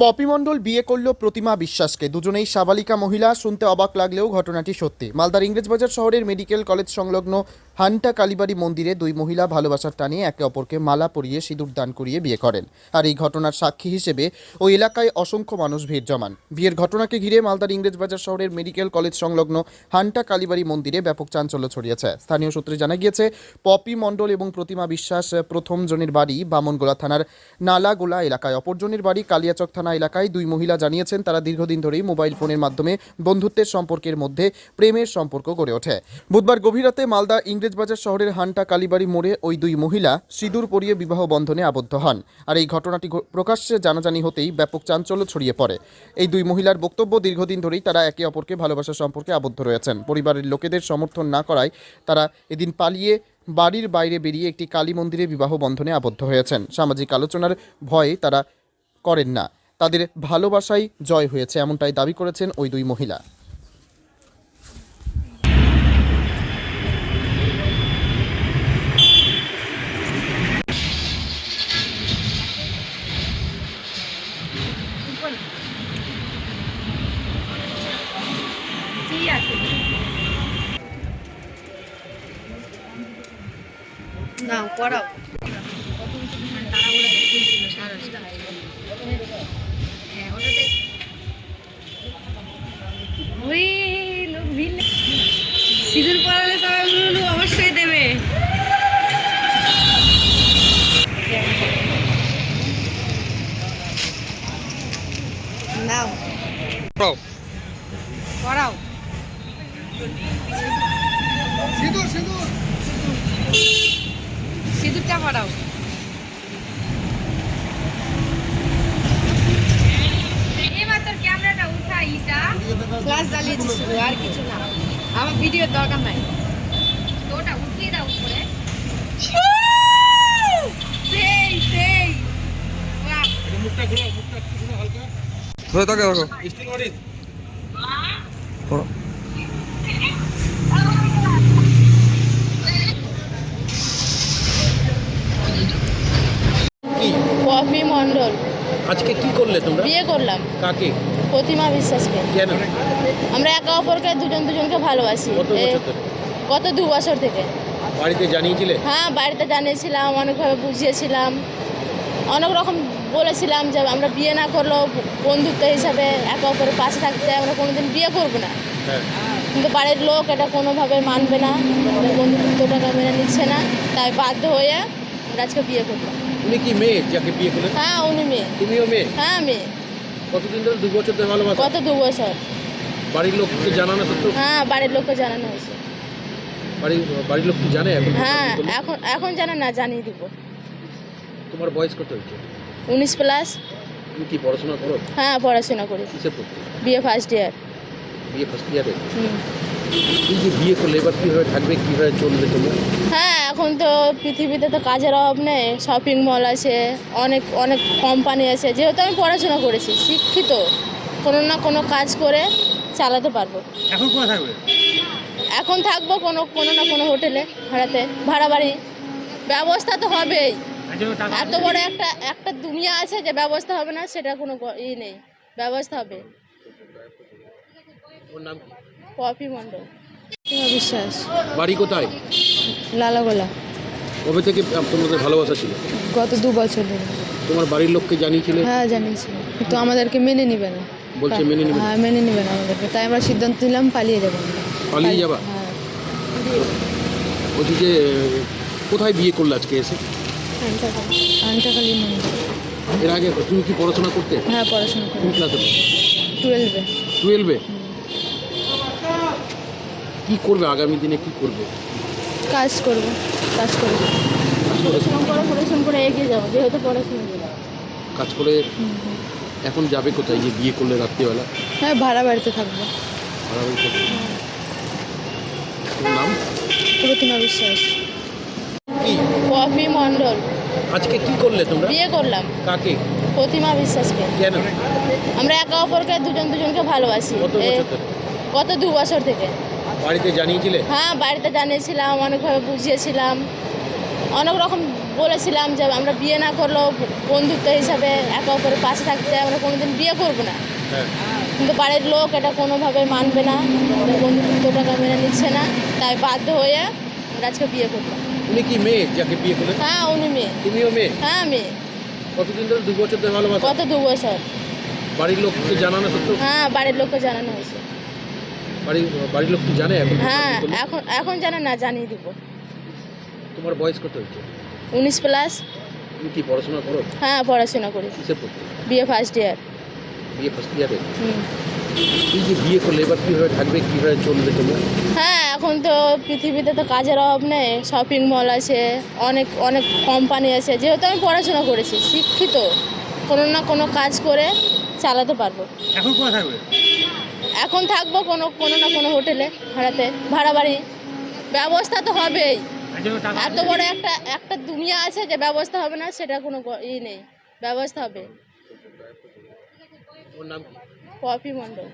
Poppy মণ্ডল বিয়ে করল প্রতিমা বিশ্বাসকে। দুজনেই সাবালিকা মহিলা, শুনতে অবাক লাগলেও ঘটনাটি সত্যি। মালদার ইংরেজবাজার শহরের মেডিকেল কলেজ সংলগ্ন হান্টা কালীবাড়ি মন্দিরে দুই মহিলা ভালোবাসার টানে একে অপরকে মালা পরিয়ে সিঁদুর দান করিয়ে বিয়ে করেন। আর এই ঘটনার সাক্ষী হিসেবে ওই এলাকায় অসংখ্য মানুষ ভিড় জমান। বিয়ের ঘটনাকে ঘিরে মালদার ইংরেজবাজার শহরের মেডিকেল কলেজ সংলগ্ন হান্টা কালীবাড়ি মন্দিরে ব্যাপক চাঞ্চল্য ছড়িয়েছে। স্থানীয় সূত্রে জানা গিয়েছে, পপি মণ্ডল এবং প্রতিমা বিশ্বাস প্রথম জনের বাড়ি বামনগোলা থানার নালাগোলা এলাকায়। অপরজনের বাড়ি কালিয়াচক থানা এলাকায় দুই মহিলা জানিয়েছেন, তারা দীর্ঘদিন ধরেই মোবাইল ফোনের মাধ্যমে বন্ধুত্বের সম্পর্কের মধ্যে প্রেমের সম্পর্ক গড়ে ওঠে। বুধবার গভীর রাতে মালদা ইংরেজবাজার শহরের হান্টা কালীবাড়ি মোড়ে ওই দুই মহিলা সিঁদুর পরিয়ে বিবাহ বন্ধনে আবদ্ধ হন। আর এই ঘটনাটি প্রকাশ্যে জানাজানি হতেই ব্যাপক চাঞ্চল্য ছড়িয়ে পড়ে। এই দুই মহিলার বক্তব্য দীর্ঘদিন ধরেই তারা একে অপরকে ভালোবাসা সম্পর্কে আবদ্ধ রয়েছেন। পরিবারের লোকেদের সমর্থন না করায় তারা এদিন পালিয়ে বাড়ির বাইরে বেরিয়ে একটি কালী মন্দিরে বিবাহ বন্ধনে আবদ্ধ হয়েছেন। সামাজিক আলোচনার ভয়ে তারা করেন না। তাদের ভালোবাসাই জয় হয়েছে, এমনটাই দাবি করেছেন ওই দুই মহিলা। কি আছে? না করাও সিঁদুর সবাই লুলু অবশ্যই দেবে। নাও। করাও সিঁদুরটা করাও এবার তোর ক্যামেরাটা উঠা ইটা ক্লাস জ্বালিয়েছি শুধু আর কিছু না। আমার ভিডিওর দরকার নাই। তো ওটা উঠিয়ে দাও উপরে। সেই সেই। বাহ। ধরে থাকে দেখো কি পপি মণ্ডল। আজকে কি করলে তোমরা? বিয়ে করলাম। কাকে? প্রতিমা বিশ্বাসকে। কেন? আমরা একে অপরকে দুজন দুজনকে ভালোবাসি। কত বছর ধরে? গত দু বছর থেকে। বাড়িতে জানিয়েছিলে? হ্যাঁ বাড়িতে জানিয়েছিলাম অনেকভাবে বুঝিয়েছিলাম। অনেক রকম বলেছিলাম যে আমরা বিয়ে না করলেও বন্ধুত্ব হিসাবে একে অপরের পাশে থাকতে আমরা কোনোদিন বিয়ে করব না। হ্যাঁ। কিন্তু বাড়ির লোক এটা কোনোভাবে মানবে না। আমাদের বন্ধুত্বটাকে মেনে নিচ্ছে না। তাই বাধ্য হয়ে আমরা আজকে বিয়ে করলাম উনি কি মেয়ে যাকে বিয়ে করলেন? হ্যাঁ উনি মেয়ে। তুমিও মেয়ে? হ্যাঁ মেয়ে। কতদিন ধরে? দু বছর ধরে ভালোবাসা? গত দু বছর। বাড়ির লোককে জানানো সত্ত্বেও? হ্যাঁ বাড়ির লোককে জানানো হয়েছে। বাড়ির বাড়ির লোক কি জানে এখন? হ্যাঁ এখন এখন জানে না জানিয়ে দিব। তোমার বয়স কত হয়েছে? উনিশ প্লাস তুমি কি পড়াশোনা করো? হ্যাঁ পড়াশোনা করি। কিসে পড়তে বিয়ে ফার্স্ট ইয়ার বিয়ে ফার্স্ট ইয়ারে এই যে বিয়ে করলে এবার কীভাবে থাকবে কীভাবে চলবে তোমরা? হ্যাঁ এখন তো পৃথিবীতে তো কাজের অভাব নেই শপিং মল আছে অনেক অনেক কোম্পানি আছে। যেহেতু আমি পড়াশোনা করেছি শিক্ষিত কোনো না কোনো কাজ করে চালাতে পারব। এখন কোথায় থাকবে? এখন থাকব কোনো কোনো না কোনো হোটেলে ভাড়াতে। ভাড়া বাড়ি। ব্যবস্থা তো হবেই। এত বড় একটা একটা দুনিয়া আছে যে ব্যবস্থা হবে না সেটা কোনো ই নেই। ব্যবস্থা হবে। ওর নাম কি? পপি মণ্ডল। বিশ্বাস। বাড়ি কোথায়? লালাগোলা। কবে থেকে তোমাদের ভালোবাসা ছিল? গত দু বছর ধরে। তোমার বাড়ির লোককে জানিয়েছিলে? হ্যাঁ জানিয়েছি। কিন্তু আমাদেরকে মেনে নেবে না। বলছে মেনে নেবে হ্যাঁ মেনে নেবে না আমাদেরকে। তাই আমরা সিদ্ধান্ত নিলাম পালিয়ে যাব পালিয়ে যাবা? হ্যাঁ। বলছি যে কোথায় বিয়ে করলে আজকে এসে? আনটাকালি মন্দির। এর আগে তুমি কি পড়াশোনা করতে? হ্যাঁ পড়াশোনা করি। কোন ক্লাসে টুয়েলভে টুয়েলভে কি করবে আগামী দিনে? কি করবে? কাজ করব কাজ করব। কাজ করে পড়াশোনা করে পড়াশোনা করে এগিয়ে যাব যেহেতু পড়াশোনা। কাজ করে। এখন যাবে কোথায়? যে বিয়ে করলে রাত্রিবেলা? হ্যাঁ ভাড়া বাড়িতে থাকব। ভাড়া বাড়ি থাকবে। নাম? প্রতিমা বিশ্বাস। পপি মণ্ডল। আজকে কি করলে তোমরা? বিয়ে করলাম। কাকে? প্রতিমা বিশ্বাসকে। কেন? আমরা একে অপরকে দুজন দুজনকে ভালোবাসি। কত দু বছর থেকে। বাড়িতে জানিয়েছিলে? হ্যাঁ বাড়িতে জানিয়েছিলাম অনেকভাবে বুঝিয়েছিলাম। অনেক রকম বলেছিলাম যে আমরা বিয়ে না করলেও বন্ধুত্ব হিসাবে একে অপরের পাশে থাকতে আমরা কোনোদিন বিয়ে করব না। হ্যাঁ। কিন্তু বাড়ির লোক এটা কোনোভাবে মানবে না বন্ধুত্বটাকে মেনে নিচ্ছে না তাই বাধ্য হয়ে আমরা আজকে বিয়ে করলাম উনি কি মেয়ে যাকে বিয়ে করলেন? হ্যাঁ উনি মেয়ে। তুমিও মেয়ে? হ্যাঁ মেয়ে। কতদিন ধরে দু বছর ধরে ভালোবাসা? গত দু বছর। বাড়ির লোককে জানানো হ্যাঁ বাড়ির লোককে জানানো হয়েছে। বাড়ির বাড়ির লোক কি জানে এখন হ্যাঁ এখন এখন জানা না জানিয়ে দিব। তোমার বয়স কত হয়েছে? উনিশ প্লাস তুমি কি পড়াশোনা করো? হ্যাঁ পড়াশোনা করি। কিসে পড়তে? বিয়ে ফার্স্ট ইয়ার বিয়ে ফার্স্ট ইয়ারে হুম। এই যে বিয়ে করলে এবার কীভাবে থাকবে কীভাবে চলবে তোমার? হ্যাঁ এখন তো পৃথিবীতে তো কাজের অভাব নেই শপিং মল আছে অনেক অনেক কোম্পানি আছে। যেহেতু আমি পড়াশোনা করেছি শিক্ষিত কোনো না কোনো কাজ করে চালাতে পারব। এখন কোথায় থাকবে? এখন থাকব কোনো কোনো না কোনো হোটেলে ভাড়াতে। ভাড়া বাড়ি। ব্যবস্থা তো হবেই। এত বড় একটা একটা দুনিয়া আছে যে ব্যবস্থা হবে না সেটা কোনো ই নেই। ব্যবস্থা হবে। কফি পপি মণ্ডল।